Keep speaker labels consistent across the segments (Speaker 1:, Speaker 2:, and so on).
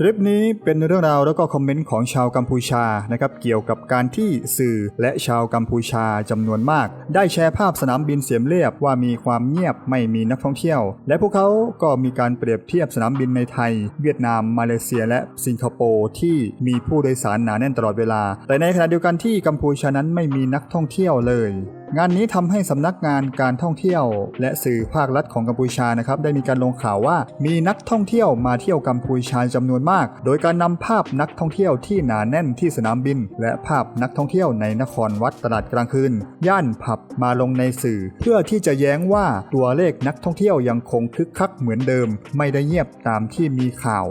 Speaker 1: คลิปนี้เป็นเรื่องราวแล้วก็คอมเมนต์ของชาวกัมพูชานะครับเกี่ยวกับการที่สื่อและชาวกัมพูชาจำนวนมาก ได้แชร์ภาพสนามบินเสียมเรียบว่ามีความเงียบไม่มีนักท่องเที่ยว และพวกเขาก็มีการเปรียบเทียบสนามบินในไทย เวียดนาม มาเลเซีย และสิงคโปร์ที่มีผู้โดยสารหนาแน่นตลอดเวลา แต่ในขณะเดียวกันที่กัมพูชานั้นไม่มีนักท่องเที่ยวเลย งานนี้ทำให้สำนักงานการท่องเที่ยว และสื่อภาครัฐของกัมพูชานะครับได้มีการลงข่าวว่ามีนักท่องเที่ยวมาเที่ยวกัมพูชาจำนวนมาก โดยการนำภาพนักท่องเที่ยวที่หนาแน่นที่สนามบิน และภาพนักท่องเที่ยวในนครวัดตลาดกลางคืน ย่านผับมาลงในสื่อ เพื่อที่จะแย้งว่าตัวเลขนักท่องเที่ยวยังคงคึกคักเหมือนเดิม ไม่ได้เงียบตามที่มีข่าว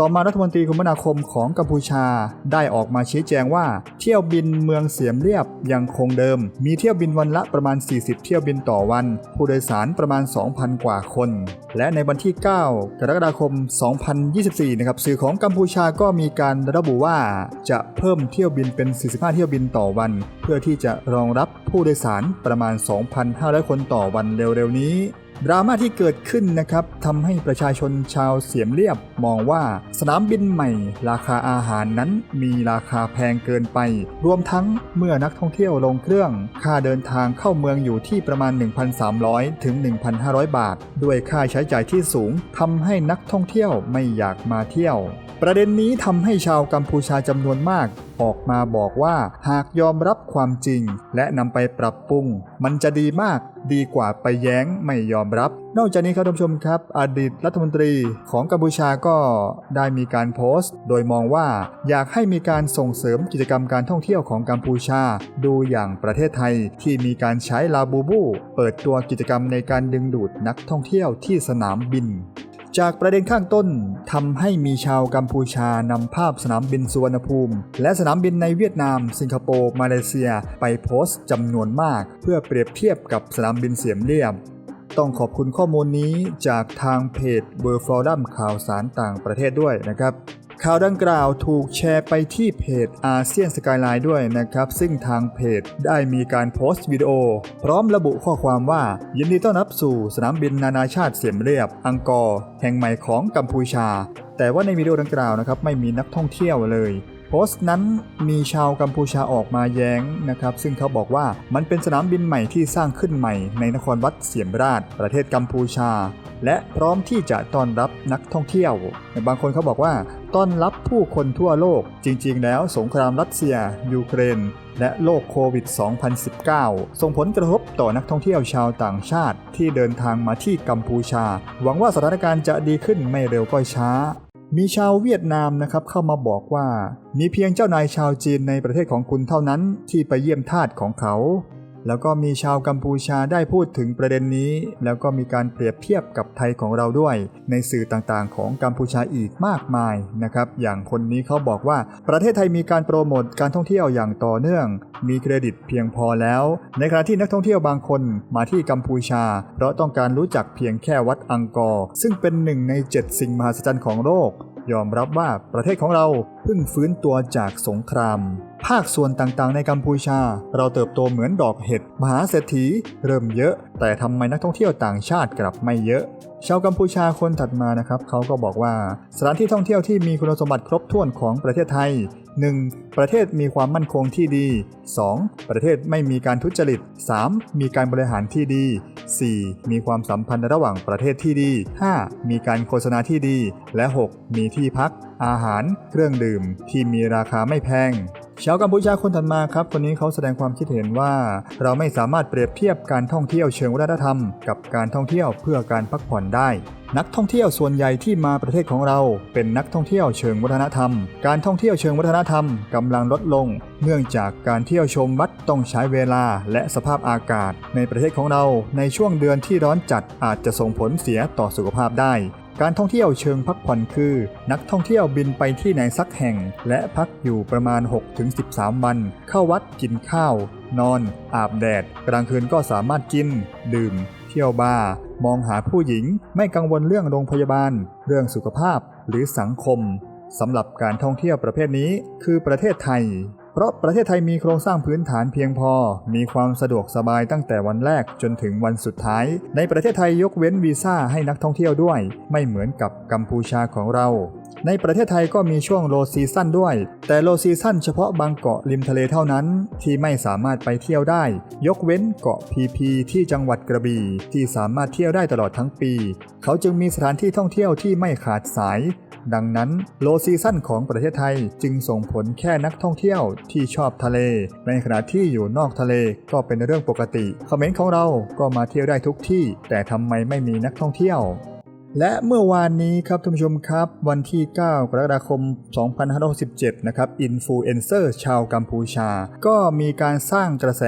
Speaker 1: ต่อมารัฐมนตรีคมนาคมของกัมพูชา ได้ออกมาชี้แจงว่า เที่ยวบินเมืองเสียมเรียบยังคงเดิม มีเที่ยวบินวันละประมาณ 40 เที่ยวบินต่อวัน ผู้โดยสารประมาณ 2,000 กว่าคน และในวันที่ 9 กรกฎาคม 2024 นะครับสื่อของกัมพูชาก็มีการระบุว่า จะเพิ่มเที่ยวบินเป็น 45 เที่ยวบินต่อวัน เพื่อที่จะรองรับผู้โดยสารประมาณ 2,500 คนต่อวันเร็วๆนี้ ดราม่าที่เกิดขึ้นนะครับทำให้ประชาชนชาวเสียมเรียบมองว่าสนามบินใหม่ ราคาอาหารนั้นมีราคาแพงเกินไป รวมทั้งเมื่อนักท่องเที่ยวลงเครื่อง ค่าเดินทางเข้าเมืองอยู่ที่ประมาณ 1,300 ถึง 1,500 บาท ด้วยค่าใช้จ่ายที่สูงทำให้นักท่องเที่ยวไม่อยากมาเที่ยว ประเด็นนี้ทำให้ชาวกัมพูชาจำนวนมาก ออกมาบอกว่าหากยอมรับความจริง และนำไปปรับปรุง มันจะดีมากดีกว่าไปแย้งไม่ยอมรับ นอกจากนี้ครับท่านผู้ชมครับ อดีตรัฐมนตรีของกัมพูชาก็ได้มีการโพสต์ โดยมองว่าอยากให้มีการส่งเสริมกิจกรรมการท่องเที่ยวของกัมพูชา ดูอย่างประเทศไทยที่มีการใช้ลาบูบู เปิดตัวกิจกรรมในการดึงดูดนักท่องเที่ยวที่สนามบิน จากประเด็นข้างต้นทำให้มีชาวกัมพูชานำภาพสนามบินสุวรรณภูมิ และสนามบินในเวียดนาม สิงคโปร์ มาเลเซีย ไปโพสต์จำนวนมาก เพื่อเปรียบเทียบกับสนามบินเสียมเรียบ ต้องขอบคุณข้อมูลนี้จากทางเพจเบอร์ฟอรัมข่าวสารต่างประเทศด้วยนะครับ ข่าวดังกล่าวถูกแชร์ไปที่เพจอาเซียนสกายไลน์ด้วยนะครับ ซึ่งทางเพจได้มีการโพสต์วิดีโอ พร้อมระบุข้อความว่า ยินดีต้อนรับสู่สนามบินนานาชาติเสียมเรียบ อังกอร์ แห่งใหม่ของกัมพูชา แต่ว่าในวิดีโอดังกล่าวนะครับไม่มีนักท่องเที่ยวเลย โพสต์นั้นมีชาวกัมพูชาออกมาแย้งนะครับ ซึ่งเขาบอกว่ามันเป็นสนามบินใหม่ที่สร้างขึ้นใหม่ในนครวัดเสียมราช ประเทศกัมพูชา และพร้อมที่จะต้อนรับนักท่องเที่ยว บางคนเขาบอกว่าต้อนรับผู้คนทั่วโลก จริง ๆ แล้วสงครามรัสเซีย ยูเครน และโรคโควิด 2019 ส่งผลกระทบต่อนักท่องเที่ยวชาวต่างชาติที่เดินทางมาที่กัมพูชา หวังว่าสถานการณ์จะดีขึ้นไม่เร็วก็ช้า มีชาวเวียดนามนะครับเข้ามาบอกว่า มีเพียงเจ้านายชาวจีนในประเทศของคุณเท่านั้นที่ไปเยี่ยมทาสของเขา แล้วก็มีชาวกัมพูชาได้พูดถึงประเด็นนี้ แล้วก็มีการเปรียบเทียบกับไทยของเราด้วย ในสื่อต่างๆ ของกัมพูชาอีกมากมายนะครับ อย่างคนนี้เขาบอกว่า ประเทศไทยมีการโปรโมทการท่องเที่ยวอย่างต่อเนื่อง มีเครดิตเพียงพอแล้ว ในขณะที่นักท่องเที่ยวบางคนมาที่กัมพูชา เพราะต้องการรู้จักเพียงแค่วัดอังกอร์ซึ่งเป็นหนึ่งในเจ็ดสิ่งมหัศจรรย์ของโลก ยอมรับว่าประเทศของเราเพิ่งฟื้นตัวจากสงคราม ภาคส่วนต่างๆ ในกัมพูชา เราเติบโตเหมือนดอกเห็ดมหาเศรษฐีเริ่มเยอะ แต่ทำไมนักท่องเที่ยวต่างชาติกลับไม่เยอะ ชาวกัมพูชาคนถัดมานะครับเขาก็บอกว่า สถานที่ท่องเที่ยวที่มีคุณสมบัติครบถ้วนของประเทศไทย 1. ประเทศมีความมั่นคงที่ดี 2. ประเทศไม่มีการทุจริต 3. มีการบริหารที่ดี 4. มีความสัมพันธ์ระหว่างประเทศที่ดี 5. มีการโฆษณาที่ดี และ 6. มีที่พัก อาหาร เครื่องดื่ม ที่มีราคาไม่แพง ชาวกัมพูชาคนถัดมาครับคนนี้เขาแสดงความคิดเห็นว่า เราไม่สามารถเปรียบเทียบการท่องเที่ยวเชิงวัฒนธรรม กับการท่องเที่ยวเพื่อการพักผ่อนได้ นักท่องเที่ยวส่วนใหญ่ที่มาประเทศของเรา เป็นนักท่องเที่ยวเชิงวัฒนธรรม การท่องเที่ยวเชิงวัฒนธรรมกำลังลดลง เนื่องจากการเที่ยวชมวัดต้องใช้เวลาและสภาพอากาศ ในประเทศของเราในช่วงเดือนที่ร้อนจัดอาจจะส่งผลเสียต่อสุขภาพได้ การท่องเที่ยวเชิงพักผ่อนคือ นักท่องเที่ยวบินไปที่ไหนสักแห่ง และพักอยู่ประมาณ 6-13 วัน เข้าวัดกินข้าว นอน อาบแดด กลางคืนก็สามารถกิน ดื่ม เที่ยวบาร์มองหาผู้หญิง ไม่กังวลเรื่องโรงพยาบาล เรื่องสุขภาพหรือสังคมสำหรับการท่องเที่ยวประเภทนี้คือประเทศไทย เพราะประเทศไทยมีโครงสร้างพื้นฐานเพียงพอ มีความสะดวกสบายตั้งแต่วันแรกจนถึงวันสุดท้าย ในประเทศไทยยกเว้นวีซ่าให้นักท่องเที่ยวด้วย ไม่เหมือนกับกัมพูชาของเรา ในประเทศไทยก็มีช่วงโลซีซั่นด้วย แต่โลซีซั่นเฉพาะบางเกาะริมทะเลเท่านั้น ที่ไม่สามารถไปเที่ยวได้ ยกเว้นเกาะพีพีที่จังหวัดกระบี่ที่สามารถเที่ยวได้ตลอดทั้งปี เขาจึงมีสถานที่ท่องเที่ยวที่ไม่ขาดสาย ดังนั้นโลซีซั่นของประเทศไทยจึงส่งผลแค่นักท่องเที่ยวที่ชอบทะเล ในขณะที่อยู่นอกทะเลก็เป็นเรื่องปกติคอมเมนต์ของเราก็มาเที่ยวได้ทุกที่ แต่ทำไมไม่มีนักท่องเที่ยว และเมื่อวานนี้ครับท่านผู้ชมครับ วันที่ 9 กรกฎาคม 2567 นะครับอินฟลูเอนเซอร์ชาวกัมพูชา ก็มีการสร้างกระแส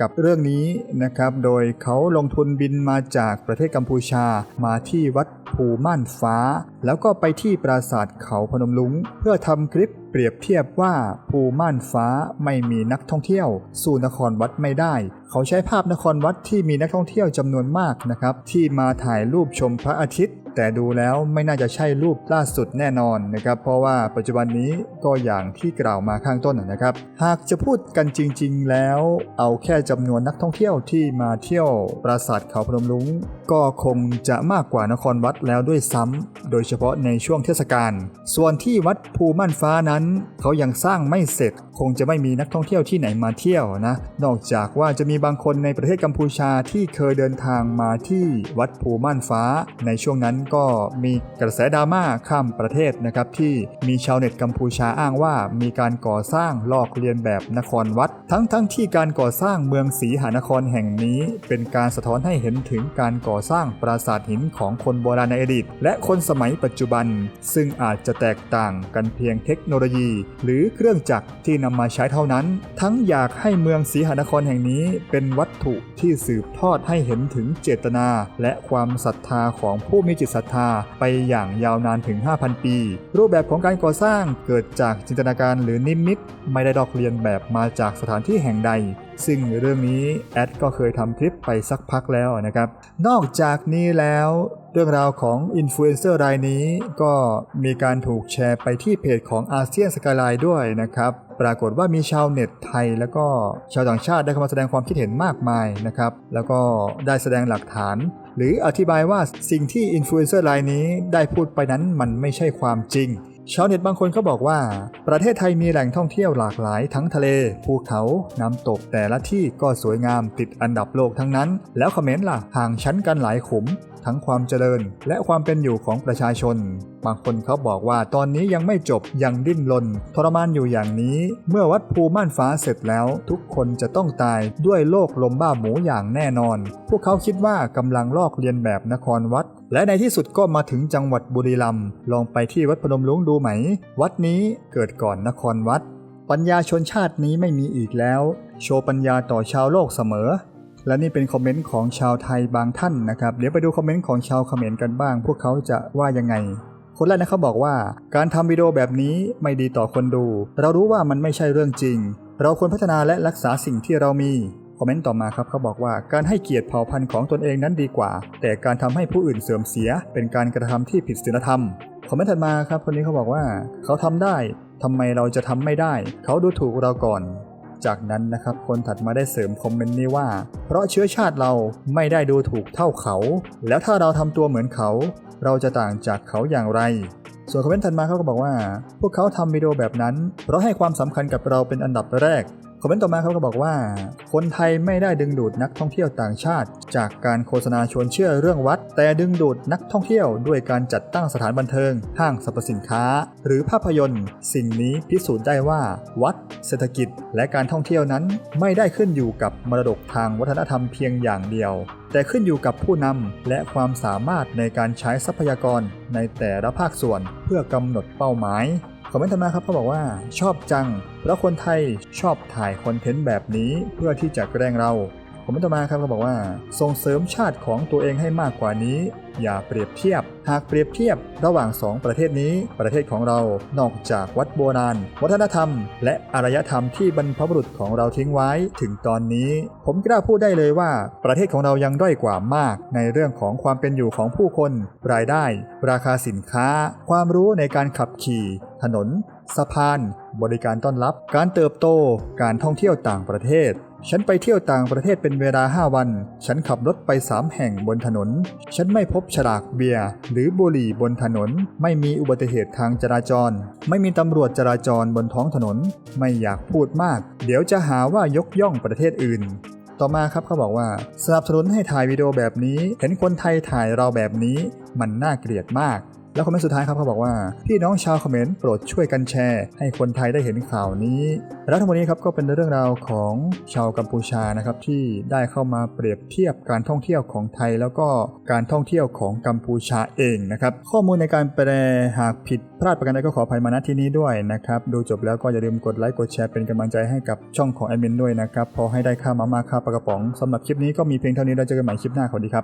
Speaker 1: กับเรื่องนี้นะครับ โดยเขาลงทุนบินมาจากประเทศกัมพูชา มาที่วัดภูม่านฟ้า แล้วก็ไปที่ปราสาทเขาพนมลุงเพื่อทำคลิปเปรียบเทียบว่าภูม่านฟ้าไม่มีนักท่องเที่ยว สู่นครวัดไม่ได้ เขาใช้ภาพนครวัดที่มีนักท่องเที่ยวจำนวนมากนะครับที่มาถ่ายรูปชมพระอาทิตย์ แต่ดูแล้วไม่น่าจะใช่รูปล่าสุดแน่นอนนะครับ เพราะว่าปัจจุบันนี้ก็อย่างที่กล่าวมาข้างต้นนะครับ หากจะพูดกันจริง ๆ แล้วเอาแค่จำนวนนักท่องเที่ยวที่มาเที่ยวปราสาทเขาพนมลุงก็คงจะมากกว่านครวัดแล้วด้วยซ้ำโดยเฉพาะในช่วงเทศกาลส่วนที่วัดภูม่านฟ้านั้น เขายังสร้างไม่เสร็จ คงจะไม่มีนักท่องเที่ยวที่ไหนมาเที่ยวนะ นอกจากว่าจะมีบางคนในประเทศกัมพูชาที่เคยเดินทางมาที่วัดภูม่านฟ้าในช่วงนั้นก็มีกระแสดราม่าข้ามประเทศนะครับที่มีชาวเน็ตกัมพูชาอ้างว่ามีการก่อสร้างลอกเลียนแบบนครวัด ทั้งๆทที่การก่อสร้างเมืองศรีหานครแห่งนี้ เป็นการสะท้อนให้เห็นถึงการก่อสร้างปราสาทหินของคนโบราณในอดีต และคนสมัยปัจจุบัน ซึ่งอาจจะแตกต่างกันเพียงเทคโนโลยี หรือเครื่องจักรที่นำมาใช้เท่านั้น ทั้งอยากให้เมืองศรีหานครแห่งนี้ เป็นวัตถุที่สืบทอดให้เห็นถึงเจตนา และความศรัทธาของผู้มีจิตศรัทธาไปอย่างยาวนานถึง 5,000 ปี รูปแบบของการก่อสร้างเกิดจากจินตนาการหรือนิมิต ไม่ได้ดอกเรียนแบบมาจากสถานที่แห่งใด ซึ่งเรื่องนี้แอดก็เคยทำคลิปไปสักพักแล้วนะครับ นอกจากนี้แล้วเรื่องราวของอินฟลูเอนเซอร์รายนี้ก็มีการถูกแชร์ไปที่เพจของอาเซียนสกายไลน์ด้วยนะครับ ปรากฏว่ามีชาวเน็ตไทย แล้วก็ชาวต่างชาติได้เข้ามาแสดงความคิดเห็นมากมายนะครับ แล้วก็ได้แสดงหลักฐาน หรืออธิบายว่าสิ่งที่อินฟลูเอนเซอร์รายนี้ได้พูดไปนั้นมันไม่ใช่ความจริง ชาวเน็ตบางคนเขาบอกว่า ประเทศไทยมีแหล่งท่องเที่ยวหลากหลายทั้งทะเล ภูเขาน้ำตกแต่ละที่ก็สวยงามติดอันดับโลกทั้งนั้น แล้วคอมเมนต์ล่ะห่างชั้นกันหลายขุม ทั้งความเจริญ และความเป็นอยู่ของประชาชน บางคนเขาบอกว่าตอนนี้ยังไม่จบยังดิ้นรนทรมานอยู่อย่างนี้ เมื่อวัดภูม่านฟ้าเสร็จแล้ว ทุกคนจะต้องตายด้วยโรคลมบ้าหมูอย่างแน่นอน พวกเขาคิดว่ากำลังลอกเลียนแบบนครวัด และในที่สุดก็มาถึงจังหวัดบุรีรัมย์ลองไปที่วัดพนมลุงดูไหม วัดนี้เกิดก่อนนครวัด ปัญญาชนชาตินี้ไม่มีอีกแล้ว โชว์ปัญญาต่อชาวโลกเสมอ และนี่เป็นคอมเมนต์ของชาวไทยบางท่านนะครับ เดี๋ยวไปดูคอมเมนต์ของชาวเขมรกันบ้าง พวกเขาจะว่ายังไงคนแรกนะครับบอกว่า การทำวิดีโอแบบนี้ไม่ดีต่อคนดู เรารู้ว่ามันไม่ใช่เรื่องจริง เราควรพัฒนาและรักษาสิ่งที่เรามี คอมเมนต์ต่อมาครับเขาบอกว่าการให้เกียรติเผ่าพันธุ์ของตนเองนั้นดีกว่า แต่การทำให้ผู้อื่นเสื่อมเสีย เป็นการกระทำที่ผิดศีลธรรมคอมเมนต์ถัดมาครับคนนี้เขาบอกว่า เขาทำได้ทำไมเราจะทำไม่ได้ เขาดูถูกเราก่อน จากนั้นนะครับคนถัดมาได้เสริมคอมเมนต์นี้ว่า เพราะเชื้อชาติเราไม่ได้ดูถูกเท่าเขา แล้วถ้าเราทำตัวเหมือนเขา เราจะต่างจากเขาอย่างไรส่วนคอมเมนต์ถัดมาเขาก็บอกว่า พวกเขาทำวิดีโอแบบนั้น เพราะให้ความสำคัญกับเราเป็นอันดับแรก คอมเมนต์ต่อมาเขาก็บอกว่า คนไทยไม่ได้ดึงดูดนักท่องเที่ยวต่างชาติ จากการโฆษณาชวนเชื่อเรื่องวัด แต่ดึงดูดนักท่องเที่ยวด้วยการจัดตั้งสถานบันเทิง ห้างสรรพสินค้า หรือภาพยนตร์ สิ่งนี้พิสูจน์ได้ว่า วัด เศรษฐกิจ และการท่องเที่ยวนั้นไม่ได้ขึ้นอยู่กับมรดกทางวัฒนธรรมเพียงอย่างเดียวแต่ขึ้นอยู่กับผู้นำและความสามารถในการใช้ทรัพยากรในแต่ละภาคส่วนเพื่อกำหนดเป้าหมายคอมเมนต์ถัดมาครับเขาบอกว่า ชอบจัง เพราะคนไทยชอบถ่ายคอนเทนต์แบบนี้เพื่อที่จะแกล้งเราคอมมนต์ต่อมาครับเขาบอกว่า ส่งเสริมชาติของตัวเองให้มากกว่านี้ อย่าเปรียบเทียบ หากเปรียบเทียบระหว่างสองประเทศนี้ ประเทศของเรา นอกจากวัดโบราณ วัฒนธรรม และอารยธรรมที่บรรพบุรุษของเราทิ้งไว้ ถึงตอนนี้ ผมกล้าพูดได้เลยว่า ประเทศของเรายังด้อยกว่ามาก ในเรื่องของความเป็นอยู่ของผู้คน รายได้ ราคาสินค้า ความรู้ในการขับขี่ ถนน สะพาน บริการต้อนรับ การเติบโต การท่องเที่ยวต่างประเทศ ฉันไปเที่ยวต่างประเทศเป็นเวลา 5 วัน ฉันขับรถไป 3 แห่งบนถนน ฉันไม่พบฉลากเบียร์หรือบุหรี่บนถนน ไม่มีอุบัติเหตุทางจราจร ไม่มีตำรวจจราจรบนท้องถนน ไม่อยากพูดมาก เดี๋ยวจะหาว่ายกย่องประเทศอื่นต่อมาครับเขาบอกว่า สนับสนุนให้ถ่ายวิดีโอแบบนี้ เห็นคนไทยถ่ายเราแบบนี้ มันน่าเกลียดมาก แล้วคอมเมนต์สุดท้ายครับเขาบอกว่าพี่น้องชาวคอมเมนต์โปรดช่วยกันแชร์ ให้คนไทยได้เห็นข่าวนี้และทั้งหมดนี้ครับก็เป็นเรื่องราวของชาวกัมพูชานะครับที่ได้เข้ามาเปรียบเทียบการท่องเที่ยวของไทย แล้วก็การท่องเที่ยวของกัมพูชาเองนะครับข้อมูลในการแปลหากผิดพลาดประการใดก็ขออภัยมาณที่นี้ด้วยนะครับดูจบแล้วก็อย่าลืมกดไลค์กดแชร์เป็นกำลังใจให้กับช่องของแอดมินด้วยนะครับพอให้ได้ค่ามาม่าค่าปลากระป๋องสำหรับคลิปนี้ก็มีเพียงเท่านี้แล้วเจอกันใหม่คลิปหน้าสวัสดีครับ